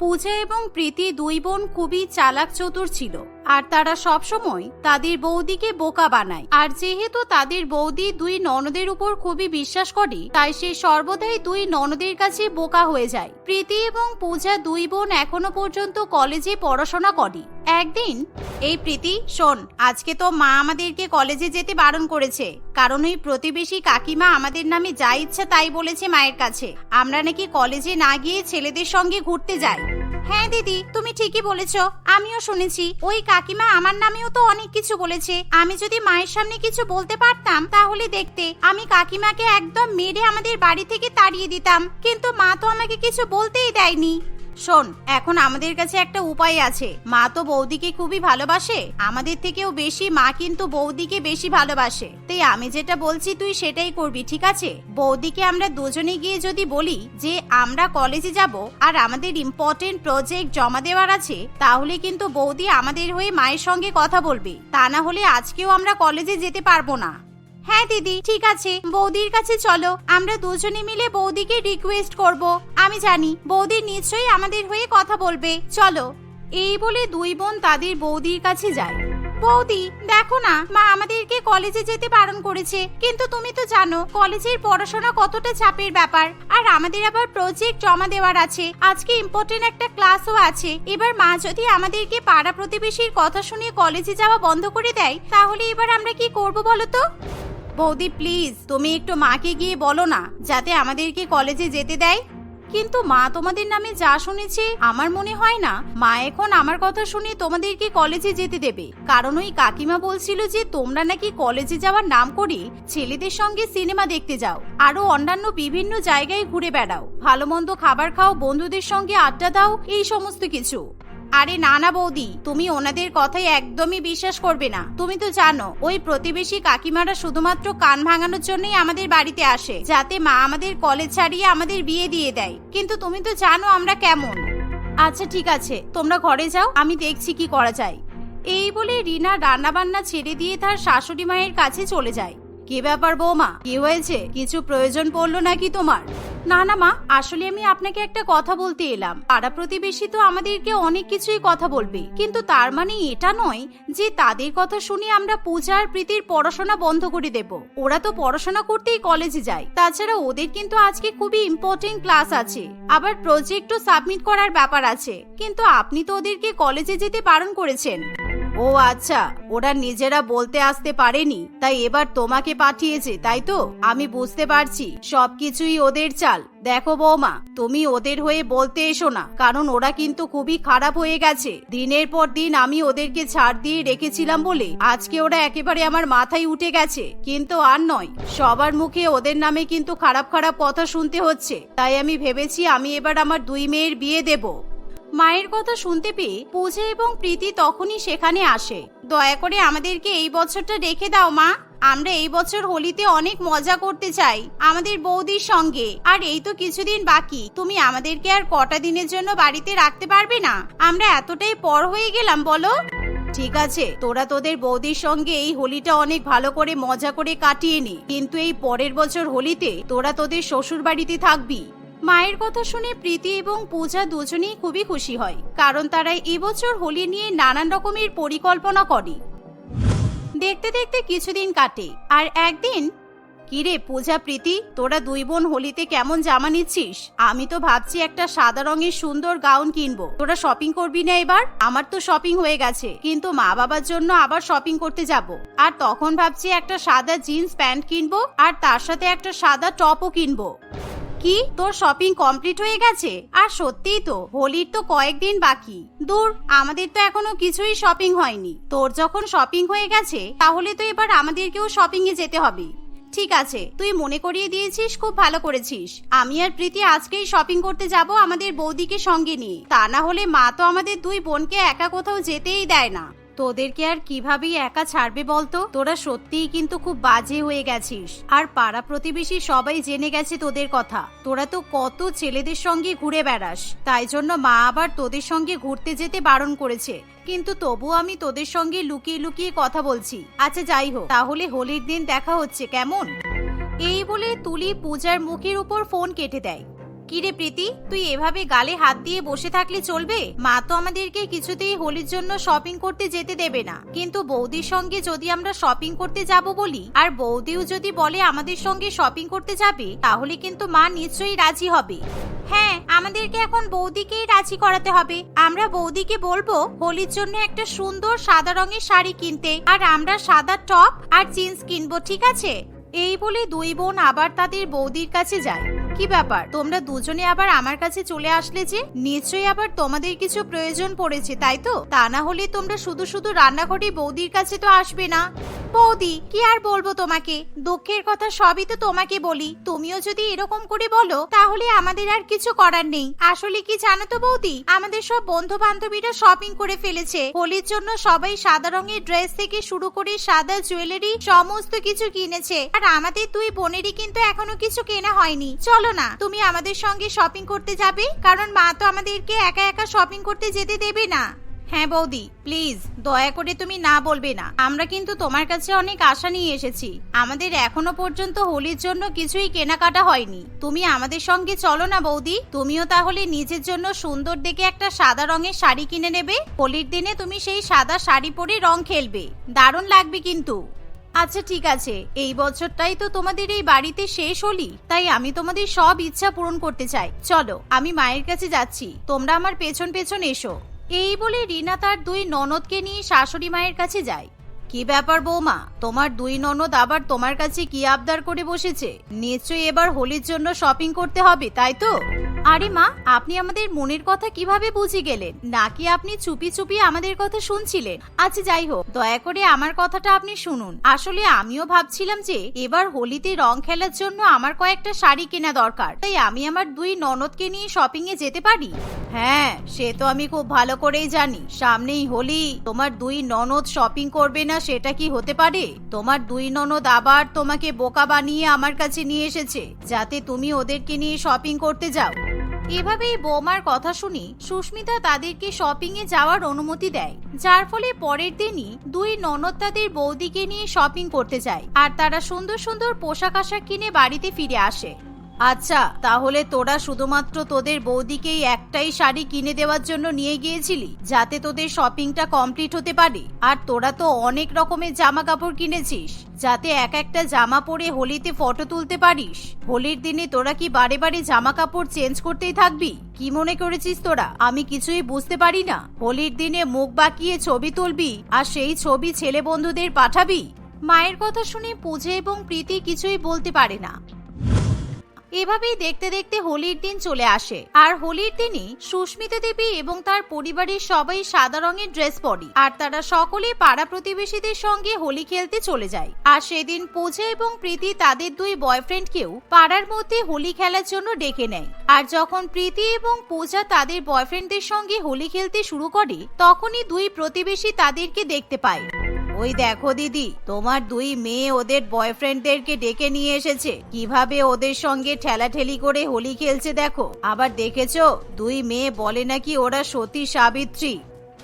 পূজা এবং প্রীতি দুই বোন খুবই চালাক চতুর ছিল। আর তারা সবসময় তাদের বৌদিকে বোকা বানায়। আর যেহেতু তাদের বৌদি দুই ননদের উপর খুবই বিশ্বাস করে, তাই সে সর্বদাই দুই ননদের কাছে বোকা হয়ে যায়। প্রীতি এবং পূজা দুই বোন এখনও পর্যন্ত কলেজে পড়াশোনা করে। একদিন, এই প্রীতি, শোন, আজকে তো মা আমাদেরকে কলেজে যেতে বারণ করেছে। কারণ ওই প্রতিবেশী কাকিমা আমাদের নামে যা ইচ্ছা তাই বলেছে মায়ের কাছে। আমরা নাকি কলেজে না গিয়ে ছেলেদের সঙ্গে ঘুরতে যাই। হ্যাঁ দিদি, তুমি ঠিকই বলেছ, আমিও শুনেছি। ওই কাকিমা আমার নামেও তো অনেক কিছু বলেছে। আমি যদি মায়ের সামনে কিছু বলতে পারতাম, তাহলে দেখতে আমি কাকিমাকে একদম মেরে আমাদের বাড়ি থেকে তাড়িয়ে দিতাম। কিন্তু মা তো আমাকে কিছু বলতেই দেয়নি। শোন, এখন আমাদের কাছে একটা উপায় আছে। মা তো বৌদিকে খুবই ভালোবাসে। আমাদের থেকেও বেশি মা কিন্তু বৌদিকে বেশি ভালোবাসে। তাই আমি যেটা বলছি তুই সেটাই করবি, ঠিক আছে? বৌদিকে আমরা দুজনে গিয়ে যদি বলি যে আমরা কলেজে যাব আর আমাদের ইম্পর্টেন্ট প্রজেক্ট জমা দেওয়ার আছে, তাহলে কিন্তু বৌদি আমাদের হয়ে মায়ের সঙ্গে কথা বলবে। তা না হলে আজকেও আমরা কলেজে যেতে পারব না। হ্যাঁ দিদি, ঠিক আছে। বৌদির কাছে চলো। আমরা দুজনে মিলে বৌদিকে রিকোয়েস্ট করব। আমি জানি, বৌদি নিশ্চয়ই আমাদের হয়ে কথা বলবে। চলো। এই বলে দুই বোন তাদের বৌদির কাছে যায়। বৌদি, দেখো না, মা আমাদেরকে কলেজে যেতে বারণ করেছে। কিন্তু তুমি তো জানো কলেজের পড়াশোনা কতটা চাপের ব্যাপার। আর আমাদের আবার প্রজেক্ট জমা দেওয়ার আছে। আজকে ইম্পর্টেন্ট একটা ক্লাসও আছে। এবার মা যদি আমাদেরকে পাড়া প্রতিবেশীর কথা শুনিয়ে কলেজে যাওয়া বন্ধ করে দেয়, তাহলে এবার আমরা কি করব বলো তো? বৌদি প্লিজ তুমি একটু মাকে গিয়ে বলো না, যাতে আমাদেরকে কলেজে যেতে দেয়। কিন্তু মা তোমাদের নামে যা শুনেছে, আমার মনে হয় না। মা এখন আমার কথা শুনে তোমাদেরকে কলেজে যেতে দেবে। কারণ ওই কাকিমা বলছিল যে, তোমরা নাকি কলেজে যাওয়ার নাম করে ছেলেদের সঙ্গে সিনেমা দেখতে যাও আরও অন্যান্য বিভিন্ন জায়গায় ঘুরে বেড়াও, ভালো মন্দ খাবার খাও, বন্ধুদের সঙ্গে আড্ডা দাও, এই সমস্ত কিছু। আরে না না বৌদি, তুমি ওনাদের কথাই একদমই বিশ্বাস করবে না। তুমি তো জানো, ওই প্রতিবেশী কাকিমারা শুধুমাত্র কান ভাঙানোর জন্যই আমাদের বাড়িতে আসে, যাতে মা আমাদের কলেজ ছাড়িয়ে আমাদের বিয়ে দিয়ে দেয়। কিন্তু তুমি তো জানো আমরা কেমন। আচ্ছা ঠিক আছে, তোমরা ঘরে যাও, আমি দেখছি কি করা যায়। এই বলে রিনা রান্নাবান্না ছেড়ে দিয়ে তার শাশুড়ি মায়ের কাছে চলে যায়। কি ব্যাপার বৌমা, কি হয়েছে? কিছু প্রয়োজন পড়ল নাকি তোমার? না না, মা, আসলে আমি আপনাকে একটা কথা বলতে এলাম। পাড়া প্রতিবেশী তো আমাদেরকে অনেক কিছুই কথা বলবে। কিন্তু তার মানে এটা নয় যে তাদের কথা শুনে আমরা পূজা আর প্রীতির পড়াশোনা বন্ধ করে দেব। ওরা তো পড়াশোনা করতেই কলেজে যায়। তাছাড়া ওদের কিন্তু আজকে খুবই ইম্পর্টেন্ট ক্লাস আছে। আবার প্রজেক্টও সাবমিট করার ব্যাপার আছে। কিন্তু আপনি তো ওদেরকে কলেজে যেতে বারণ করেছেন। ও আচ্ছা ওরা নিজেরা বলতে আসতে পারেনি, তাই এবার তোমাকে পাঠিয়েছে, তাই তো? আমি বুঝতে পারছি, সবকিছুই ওদের চাল। দেখো বৌমা, তুমি ওদের হয়ে বলতে এসো না, কারণ ওরা কিন্তু খুবই খারাপ হয়ে গেছে। দিনের পর দিন আমি ওদেরকে ছাড় দিয়ে রেখেছিলাম বলে আজকে ওরা একেবারে আমার মাথায় উঠে গেছে, কিন্তু আর নয়। সবার মুখে ওদের নামে কিন্তু খারাপ খারাপ কথা শুনতে হচ্ছে, তাই আমি ভেবেছি আমি এবার আমার দুই মেয়ের বিয়ে দেবো। মায়ের কথা শুনতে পেয়ে পূজা এবং প্রীতি তখনই সেখানে আসে। দয়া করে আমাদেরকে এই বছরটা রেখে দাও, মা। আমরা এই বছর হোলিতে অনেক মজা করতে চাই আমাদের বৌদির সঙ্গে। আর এই তো কিছুদিন বাকি, তুমি আমাদেরকে আর কটা দিনের জন্য বাড়িতে রাখতে পারবে না? আমরা এতটাই পর হয়ে গেলাম, বলো? ঠিক আছে, তোরা তোদের বৌদির সঙ্গে এই হোলিটা অনেক ভালো করে মজা করে কাটিয়ে নি। কিন্তু এই পরের বছর হোলিতে তোরা তোদের শ্বশুর বাড়িতে থাকবি। মায়ের কথা শুনে প্রীতি এবং পূজা দুজনেই খুবই খুশি হয়, কারণ তারা এবছর হোলি নিয়ে নানান রকমের পরিকল্পনা করে। দেখতে দেখতে কিছুদিন কাটে, আর একদিন, কিরে পূজা, প্রীতি, তোরা দুই বোন হোলিতে কেমন জামা নিচ্ছিস? আমি তো ভাবছি একটা সাদা রঙের সুন্দর গাউন কিনবো। তোরা শপিং করবি না এবার? আমার তো শপিং হয়ে গেছে, কিন্তু মা বাবার জন্য আবার শপিং করতে যাব। আর তখন ভাবছি একটা সাদা জিন্স প্যান্ট কিনবো, আর তার সাথে একটা সাদা টপও কিনবো। কি? তোর শপিং কমপ্লিট হয়ে গেছে? আর সত্যিই তো, হোলির তো কয়েকদিন বাকি। দূর, আমাদের তো এখনও কিছুই শপিং হয়নি। তোর যখন শপিং হয়ে গেছে, তাহলে তো এবার আমাদেরকেও শপিং এ যেতে হবে। ঠিক আছে, তুই মনে করিয়ে দিয়েছিস, খুব ভালো করেছিস। আমি আর প্রীতি আজকেই শপিং করতে যাব আমাদের বৌদিকে সঙ্গে নিয়ে। তা না হলে মা তো আমাদের দুই বোনকে একা কোথাও যেতেই দেয় না। তোদেরকে আর কিভাবেই একা ছাড়বে বলতো? তোরা সত্যিই কিন্তু খুব বাজে হয়ে গেছিস। আর পাড়া প্রতিবেশী সবাই জেনে গেছে তোদের কথা। তোরা তো কত ছেলেদের সঙ্গে ঘুরে বেড়াস। তাই জন্য মা আবার তোদের সঙ্গে ঘুরতে যেতে বারণ করেছে। কিন্তু তবু আমি তোদের সঙ্গে লুকিয়ে লুকিয়ে কথা বলছি। আচ্ছা যাই হোক, তাহলে হোলির দিন দেখা হচ্ছে, কেমন? এই বলে তুলি পূজার মুখের উপর ফোন কেটে দেয়। কিরে প্রীতি? তুই এভাবে গালে হাত দিয়ে বসে থাকলে চলবে? মা তো আমাদেরকে কিছুতেই হোলির জন্য শপিং করতে যেতে দেবে না। কিন্তু বৌদির সঙ্গে যদি আমরা শপিং করতে যাব বলি, আর বৌদিও যদি বলে আমাদের সঙ্গে শপিং করতে যাবে, তাহলে কিন্তু মা নিশ্চয়ই রাজি হবে। হ্যাঁ আমাদেরকে এখন বৌদিকেই রাজি করাতে হবে। আমরা বৌদিকে বলব, হোলির জন্য একটা সুন্দর সাদা রঙের শাড়ি কিনতে, আর আমরা সাদা টপ আর জিন্স কিনবো, ঠিক আছে? এই বলে দুই বোন আবার তাদের বৌদির কাছে যায়। কি ব্যাপার? তোমরা দুজনে আবার আমার কাছে চলে আসলে যে? নিশ্চয়ই আবার তোমাদের কিছু প্রয়োজন পড়েছে, তাই তো? তা না হলে তোমরা শুধু শুধু রান্নাঘরে বৌদির কাছে তো আসবে না। বৌদি, কি আর বলব তোমাকে? দুঃখের কথা সবই তো তোমাকে বলি। তুমিও যদি এরকম করে বলো, তাহলে আমাদের আর কিছু করার নেই। আসলে কি জানো তো বৌদি? আমাদের সব বন্ধু বান্ধবীরা শপিং করে ফেলেছে। হোলির জন্য সবাই সাদা রঙের ড্রেস থেকে শুরু করে সাদা জুয়েলারি সমস্ত কিছু কিনেছে। আর আমাদের দুই বোনেরই কিন্তু এখনও কিছু কেনা হয়নি। চলো না, তুমি আমাদের সঙ্গে শপিং করতে যাবে? কারণ মা তো আমাদেরকে একা একা শপিং করতে যেতে দেবে না। হ্যাঁ বৌদি প্লিজ দয়া করে তুমি না বলবে না। আমরা কিন্তু তোমার কাছে অনেক আশা নিয়ে এসেছি। আমাদের এখনও পর্যন্ত হোলির জন্য কিছুই কেনাকাটা হয়নি। তুমি আমাদের সঙ্গে চলো না বৌদি। তুমিও তাহলে নিজের জন্য সুন্দর দেখে একটা সাদা রঙের শাড়ি কিনে নেবে। হোলির দিনে তুমি সেই সাদা শাড়ি পরে রং খেলবে। দারুণ লাগবে কিন্তু। আচ্ছা ঠিক আছে। এই বছরটাই তো তোমাদের এই বাড়িতে শেষ হলি, তাই আমি তোমাদের সব ইচ্ছা পূরণ করতে চাই। চলো, আমি মায়ের কাছে যাচ্ছি। তোমরা আমার পেছন পেছন এসো। এই বলে রিনা তার দুই ননদকে নিয়ে শাশুড়ি মায়ের কাছে যায়। কি ব্যাপার বৌমা? তোমার দুই ননদ আবার তোমার কাছে কি আবদার করে বসেছে? নিশ্চয়ই এবার হোলির জন্য শপিং করতে হবে, তাই তো? আরে মা, আপনি আমাদের মনের কথা কীভাবে বুঝে গেলেন? নাকি আপনি চুপি চুপি আমাদের কথা শুনছিলেন? আচ্ছা যাই হোক, দয়া করে আমার কথাটা আপনি শুনুন। আসলে আমিও ভাবছিলাম যে, এবার হোলিতে রং খেলার জন্য আমার কয়েকটা শাড়ি কেনা দরকার। তাই আমি আমার দুই ননদকে নিয়ে শপিং এ যেতে পারি? হ্যাঁ সে তো আমি খুব ভালো করেই জানি। সামনেই হোলি, তোমার দুই ননদ শপিং করবে না সেটা কি হতে পারে? তোমার দুই ননদ আবার তোমাকে বোকা বানিয়ে আমার কাছে নিয়ে এসেছে। যাতে তুমি ওদেরকে নিয়ে শপিং করতে যাও। এভাবেই বোমার কথা শুনে সুস্মিতা তাদেরকে শপিং এ যাওয়ার অনুমতি দেয়, যার ফলে পরের দিনই দুই ননদ তাদের বৌদিকে নিয়ে শপিং করতে যায়, আর তারা সুন্দর সুন্দর পোশাক আশাক কিনে বাড়িতে ফিরে আসে। আচ্ছা তাহলে তোরা শুধুমাত্র তোদের বৌদিকেই একটাই শাড়ি কিনে দেওয়ার জন্য নিয়ে গিয়েছিলি, যাতে তোদের শপিংটা কমপ্লিট হতে পারে? আর তোরা তো অনেক রকমের জামা কাপড় কিনেছিস, যাতে এক একটা জামা পরে হোলিতে ফটো তুলতে পারিস। হোলির দিনে তোরা কি বারে বারে জামা কাপড় চেঞ্জ করতেই থাকবি? কি মনে করেছিস তোরা? আমি কিছুই বুঝতে পারি না। হোলির দিনে মুখ বাঁকিয়ে ছবি তুলবি, আর সেই ছবি ছেলে বন্ধুদের পাঠাবি? মায়ের কথা শুনে পূজা এবং প্রীতি কিছুই বলতে পারে না। এভাবেই দেখতে দেখতে হোলির দিন চলে আসে। আর হোলির দিনই সুস্মিতা দেবী এবং তার পরিবারের সবাই সাদা রঙের ড্রেস পরে। আর তারা সকলে পাড়া প্রতিবেশীদের সঙ্গে হোলি খেলতে চলে যায়। আর সেদিন পূজা এবং প্রীতি তাদের দুই বয়ফ্রেন্ডকেও পাড়ার মধ্যে হোলি খেলার জন্য ডেকে নেয়। আর যখন প্রীতি এবং পূজা তাদের বয়ফ্রেন্ডদের সঙ্গে হোলি খেলতে শুরু করে, তখনই দুই প্রতিবেশী তাদেরকে দেখতে পায়। ওই দেখো দিদি, তোমার দুই মেয়ে ওদের বয়ফ্রেন্ডদেরকে ডেকে নিয়ে এসেছে। কীভাবে ওদের সঙ্গে ঠেলাঠেলি করে হোলি খেলছে দেখো। আবার দেখেছ, দুই মেয়ে বলে নাকি ওরা সতী সাবিত্রী।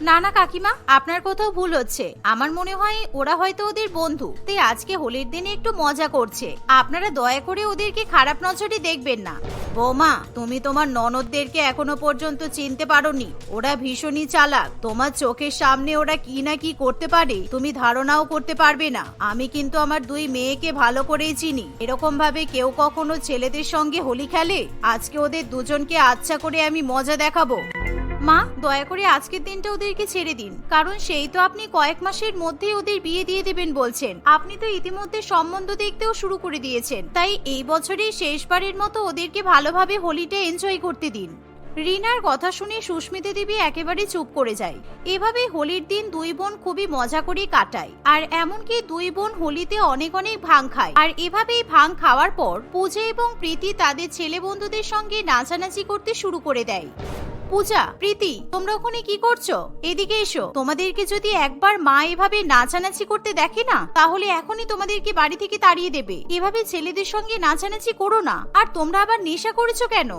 না না, কাকিমা, আপনার কোথাও ভুল হচ্ছে। আমার মনে হয় ওরা হয়তো ওদের বন্ধু। তাই আজকে হোলির দিনে একটু মজা করছে। আপনারা দয়া করে ওদেরকে খারাপ নজরে দেখবেন না। বৌমা, তুমি তোমার ননদদেরকে এখনও পর্যন্ত চিনতে পারোনি। ওরা ভীষণই চালাক। তোমার চোখের সামনে ওরা কি না কি করতে পারে, তুমি ধারণাও করতে পারবে না। আমি কিন্তু আমার দুই মেয়েকে ভালো করেই চিনি। এরকম ভাবে কেউ কখনো ছেলেদের সঙ্গে হোলি খেলে? আজকে ওদের দুজনকে আচ্ছা করে আমি মজা দেখাবো। মা, দয়া করে আজকের দিনটা ওদেরকে ছেড়ে দিন। কারণ সেই তো আপনি কয়েক মাসের মধ্যেই ওদের বিয়ে দিয়ে দেবেন বলছেন। আপনি তো ইতিমধ্যে সম্বন্ধ দেখতেও শুরু করে দিয়েছেন। তাই এই বছরেই শেষবারের মতো ওদেরকে ভালোভাবে হোলিটা এনজয় করতে দিন। রিনার কথা শুনে সুস্মিতা দেবী একেবারে চুপ করে যায়। এভাবে হোলির দিন দুই বোন খুবই মজা করে কাটায়। আর এমনকি দুই বোন হোলিতে অনেক অনেক ভাং খায়। আর এভাবেই ভাং খাওয়ার পর, পূজা এবং প্রীতি তাদের ছেলে বন্ধুদের সঙ্গে নাচানাচি করতে শুরু করে দেয়। পূজা, প্রীতি, তোমরা ওখানে কি করছ? এদিকে এসো। তোমাদেরকে যদি একবার মা এভাবে নাচানাচি করতে দেখে না, তাহলে এখনই তোমাদেরকে বাড়ি থেকে তাড়িয়ে দেবে। এভাবে ছেলেদের সঙ্গে নাচানাচি করো না। আর তোমরা আবার নেশা করেছ কেন?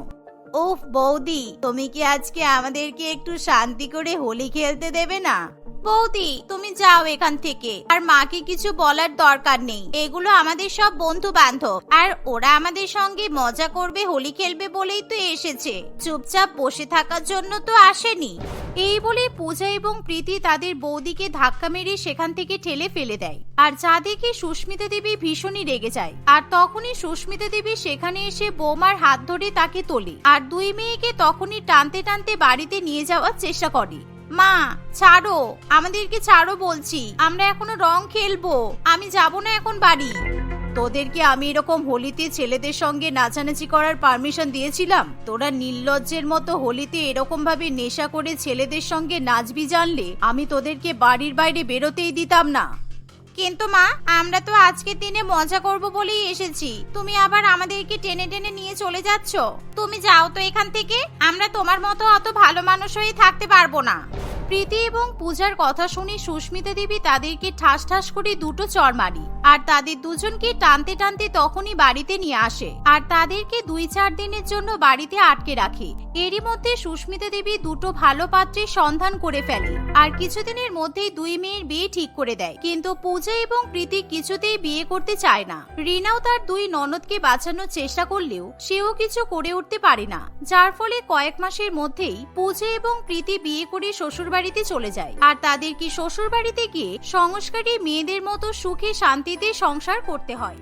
ওফ বৌদি, তুমি কি আজকে আমাদেরকে একটু শান্তি করে হোলি খেলতে দেবে না? বৌদি, তুমি যাও এখান থেকে। আর মাকে কিছু বলার দরকার নেই। এগুলো আমাদের সব বন্ধু বান্ধব আর ওরা আমাদের সঙ্গে মজা করবে, হোলি খেলবে বলেই তো এসেছে। চুপচাপ বসে থাকার জন্য তো আসেনি। এই বলে পূজা এবং প্রীতি তাদের বৌদিকে ধাক্কা মেরে সেখান থেকে ঠেলে ফেলে দেয়। আর যা দেখে সুস্মিতা দেবী ভীষণই রেগে যায়। আর তখনই সুস্মিতা দেবী সেখানে এসে বৌমার হাত ধরে তাকে তোলে। আর দুই মেয়েকে তখনই টানতে টানতে বাড়িতে নিয়ে যাওয়ার চেষ্টা করে। মা, ছাড়ো। আমাদেরকে ছাড়ো বলছি। আমরা এখনও রং খেলব। আমি যাব না এখন বাড়ি। তোদেরকে আমি এরকম হোলিতে ছেলেদের সঙ্গে নাচানাচি করার পারমিশন দিয়েছিলাম? তোরা নির্লজ্জের মতো হোলিতে এরকম ভাবে নেশা করে ছেলেদের সঙ্গে নাচবি জানলে আমি তোদেরকে বাড়ির বাইরে বেরোতেই দিতাম না। কিন্তু মা, আমরা তো আজকের দিনে মজা করব বলেই এসেছি। তুমি আবার আমাদেরকে টেনে টেনে নিয়ে চলে যাচ্ছ? তুমি যাও তো এখান থেকে, আমরা তোমার মতো অত ভালো মানুষ হয়ে থাকতে পারব না। প্রীতি এবং পূজার কথা শুনে সুস্মিতা দেবী তাদেরকে ঠাস ঠাস করে দুটো চর মারি। আর তাদের দুজনকে টানতে টানতে তখনই বাড়িতে নিয়ে আসে। আর তাদেরকে দুই চার দিনের জন্য বাড়িতে আটকে রাখে। এরই মধ্যে সুস্মিতা দেবী দুটো ভালো পাত্রের সন্ধান করে ফেলে। আর কিছুদিনের মধ্যেই দুই মেয়ের বিয়ে ঠিক করে দেয়। কিন্তু পূজা এবং প্রীতি কিছুতেই বিয়ে করতে চায় না। রিনাও তার দুই ননদকে বাঁচানোর চেষ্টা করলেও সেও কিছু করে উঠতে পারে না। যার ফলে কয়েক মাসের মধ্যেই পূজা এবং প্রীতি বিয়ে করে শ্বশুর বাড়িতে চলে যায়। আর তাদেরকে শ্বশুর বাড়িতে গিয়ে সংস্কারী মেয়েদের মতো সুখে শান্তিতে সংসার করতে হয়।